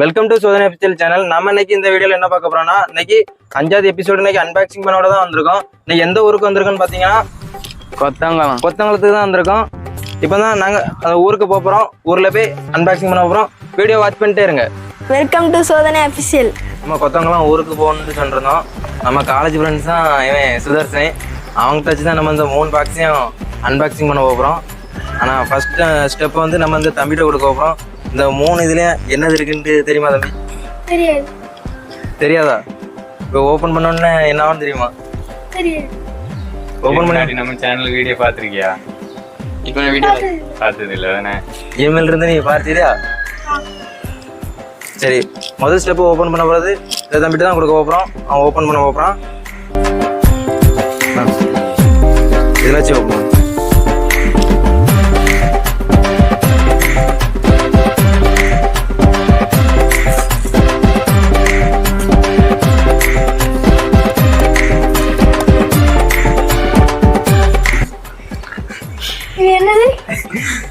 Welcome to Sothanai official channel நம்ம இன்னைக்கு இந்த வீடியோல என்ன பார்க்க போறோம்னா இன்னைக்கு அஞ்சாவது எபிசோடு இன்னைக்கு அன்பாக்சிங் பண்ணோட தான் வந்திருக்கோம். இன்னைக்கு எந்த ஊருக்கு வந்திருக்கோம்னு பாத்தீங்கன்னா கொத்தவங்களாம் கொத்தங்குளத்துக்கு தான் வந்திருக்கோம். இப்போ தான் நாங்க அந்த ஊருக்கு போக போறோம். ஊர்ல போய் அன்பாக்சிங் பண்ண போறோம். வீடியோ வாட்ச் பண்ணிட்டே இருங்க. வெல்கம் டு சோதனை அபிஷியல் நம்ம கொத்தவங்களாம் ஊருக்கு போகணும்னு சொல்லிருந்தோம். நம்ம காலேஜ் ஃப்ரெண்ட்ஸ் தான் இவன் சுதர்சன். அவங்க வச்சு தான் நம்ம இந்த மூணு பாக்ஸையும் அன்பாக்சிங் பண்ண போகிறோம் ஆனால் ஃபர்ஸ்ட் ஸ்டெப் வந்து நம்ம இந்த தம்பிகிட்ட கொடுக்க போகிறோம் இந்த மூணு இதுலேயும் என்னது இருக்குன்ட்டு தெரியுமா தம்பி? தெரியாது. தெரியாதா? இப்போ ஓப்பன் பண்ணோன்னே என்னவான்னு தெரியுமா? தெரியாது. ஓப்பன் பண்ணி நம்ம சேனல் வீடியோ பார்த்திருக்கியா? இப்போ வீடியோ பார்த்தது இல்ல தானே? இமெயில் இருந்து நீ பார்த்தியா? சரி முதல் ஸ்டெப் ஓப்பன் பண்ண போகிறது இந்த தம்பிட்டு தான் கொடுக்க போகிறோம் அவன் ஓப்பன் பண்ண போகிறான் இதில் வச்சு ஓப்பன்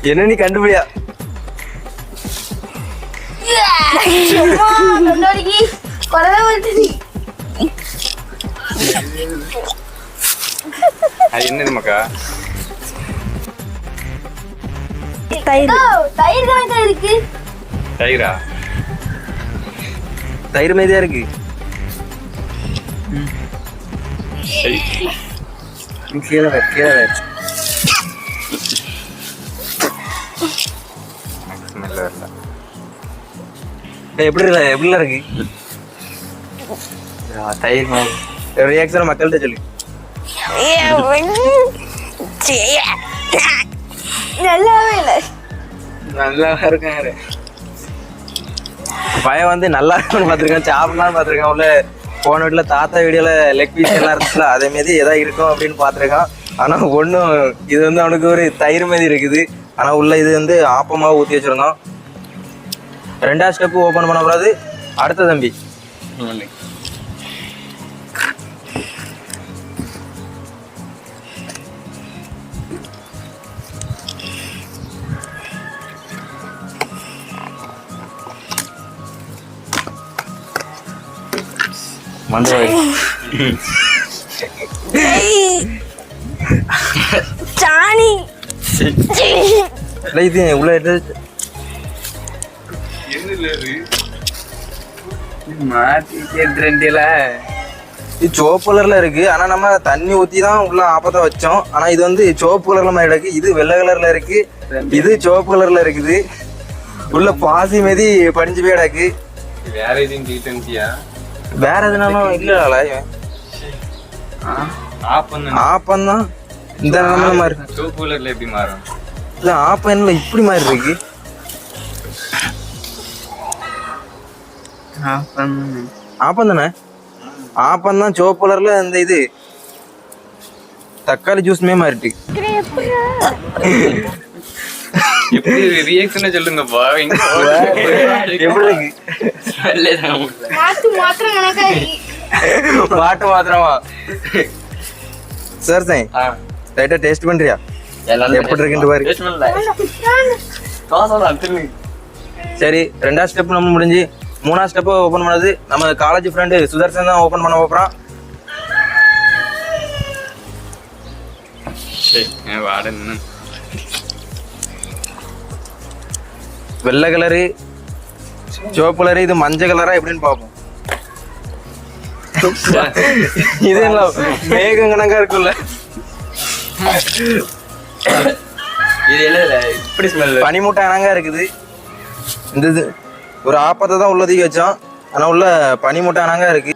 என்ன நீ கண்டுபிடியா? அது என்னது மக்கா? தயிர். தயிர் கணக்கா இருக்கு. தயிரா? தயிர் மாதிரியா இருக்கு. கீழே கீழே எப்படி இருக்கு? எப்படிலாம் இருக்கு? தயிர் ரியாக்ஷன் மக்கள்கிட்ட சொல்லு. நல்லாவே இல்லை. நல்லா இருக்காரு பையன் வந்து நல்லா இருக்குன்னு பார்த்துருக்கேன். சாப்பிடலாம்னு பார்த்துருக்கேன். உள்ள போன வீட்டில் தாத்தா வீடியோல லெக் பீஸ் எல்லாம் இருந்துச்சுல அதே மாரி எதாவது இருக்கும் அப்படின்னு பார்த்துருக்கான். ஆனால் ஒன்றும் இது வந்து அவனுக்கு ஒரு தயிர் மாதிரி இருக்குது. ஆனால் உள்ள இது வந்து ஆப்பமாக ஊற்றி வச்சிருந்தோம். ரெண்டாவது ஸ்டெப்பு ஓப்பன் பண்ண கூடாது அடுத்த தம்பி. சாணி. இது உள்ள எடுத்து மாற்றி கேட்டுல இது சிவப்பு கலர்ல இருக்கு. ஆனா நம்ம தண்ணி ஊத்தி தான் உள்ள ஆப்பத்தை வச்சோம். ஆனா இது வந்து சிவப்பு கலர்ல மாதிரி இருக்கு. இது வெள்ளை கலர்ல இருக்கு. இது சிவப்பு கலர்ல இருக்குது. உள்ள பாசி மீதி படிஞ்சு போய் கிடக்கு. வேற எதுவும் வேற எதுனாலும் இல்ல ஆப்பம் தான் இந்த மாதிரி சோப்பு கலர்ல எப்படி மாறும்? இல்ல ஆப்பம் இப்படி மாதிரி இருக்கு. ஆப்பம். தானே? ஆப்பம் தான் சிவப்பு கலர்ல இந்த இது. தக்காளி ஜூஸ்மே மாறிட்டு. எப்படி ரியாக்ஷன் சொல்லுங்கப்பா? எப்படி பாட்டு மாத்திரமா சார் சாய் லைட்டா டேஸ்ட் பண்றியா? எப்படி இருக்குன்னு பாரு. சரி ரெண்டாவது ஸ்டெப் நம்ம முடிஞ்சு மூணாவது ஸ்டெப் ஓபன் பண்ணது. நம்ம காலேஜ் ஃப்ரெண்டு சுதர்சன் தான் ஓபன் பண்ண நின்னு. வெள்ளை கலரு சிவப்பு கலரு இது மஞ்சள் கலரா எப்படின்னு பார்ப்போம். இது என்ன மேகம் கணக்கா இருக்குல்ல இது என்ன இப்படி ஸ்மெல் பனிமூட்டை கணக்கா இருக்குது. இந்த இது ஒரு ஆப்பத்தை தான் உள்ளதுக்கு வச்சோம். ஆனா உள்ள பனிமூட்டை கணக்கா இருக்கு.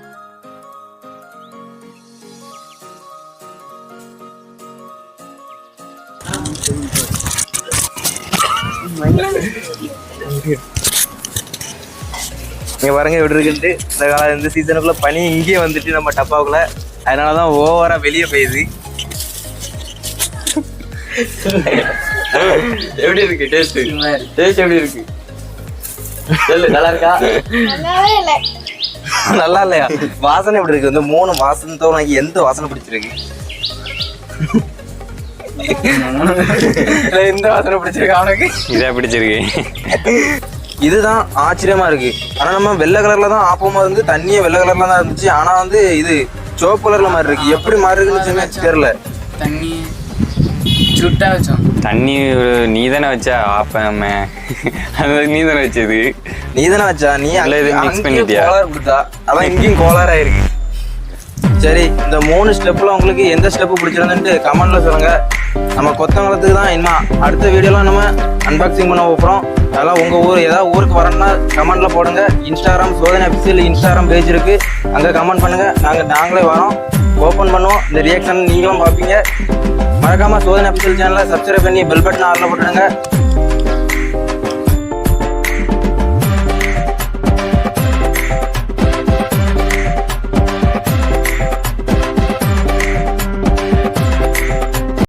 இங்க பாருங்க எப்படி இருக்குன்ட்டு. இந்த காலம் இந்த சீசனுக்குள்ள பனி இங்கேயே வந்துட்டு நம்ம டப்பாவுக்குள்ள அதனாலதான் ஓவரா வெளியே பெய்யுது எப்படி இருக்கு டேஸ்ட் டேஸ்ட் எப்படி இருக்கு? சொல்லு நல்லா இருக்கா? நல்லாவே இல்லை. நல்லா இல்லையா? வாசனை எப்படி இருக்கு? இந்த மூணு வாசனத்தோட உனக்கு எந்த வாசனை பிடிச்சிருக்கு? இல்ல எந்த வாசனை பிடிச்சிருக்கு அவனுக்கு? இதா பிடிச்சிருக்கு. இதுதான் ஆச்சரியமா இருக்கு. ஆனா நம்ம வெள்ளை கலர்ல தான் ஆப்பமா வந்து தண்ணியே வெள்ளை கலர்ல தான் இருந்துச்சு. ஆனா வந்து இது சிவப்பு கலர்ல மாதிரி இருக்கு. எப்படி மாறி இருக்குன்னு சொன்னா தெரியல. தண்ணி சுட்டா வச்சோம் தண்ணி நீ தானே வச்ச ஆப்பமே அது நீ தானே வச்சது. நீ தானே வச்சா? நீ இல்ல, இது அங்கேயும் பண்ணிட்டியா? கோளாறு கொடுத்தா. அதான் இங்கேயும் கோளாறா இருக்கு சரி இந்த மூணு ஸ்டெப்ல உங்களுக்கு எந்த ஸ்டெப் பிடிச்சிருந்துட்டு கமெண்ட்ல சொல்லுங்க. நம்ம கொத்தவங்களத்துக்கு தான் இனிமா. அடுத்த வீடியோலாம் நம்ம அன்பாக்சிங் பண்ண போகிறோம் அதெல்லாம் உங்க ஊர் ஏதாவது ஊருக்கு வரணும்னா கமெண்ட்ல போடுங்க. இன்ஸ்டாகிராம் சோதனை அபிஷியல் இன்ஸ்டாகிராம் பேஜ் இருக்கு. அங்க கமெண்ட் பண்ணுங்க. நாங்க நாங்களே வரோம். ஓப்பன் பண்ணுவோம். இந்த ரியாக்ஷன் நீங்களும் பார்ப்பீங்க. மறக்காம சோதனை சேனலை சப்ஸ்கிரைப் பண்ணி பெல் பட்டன் ஆர்டர் போட்டுருங்க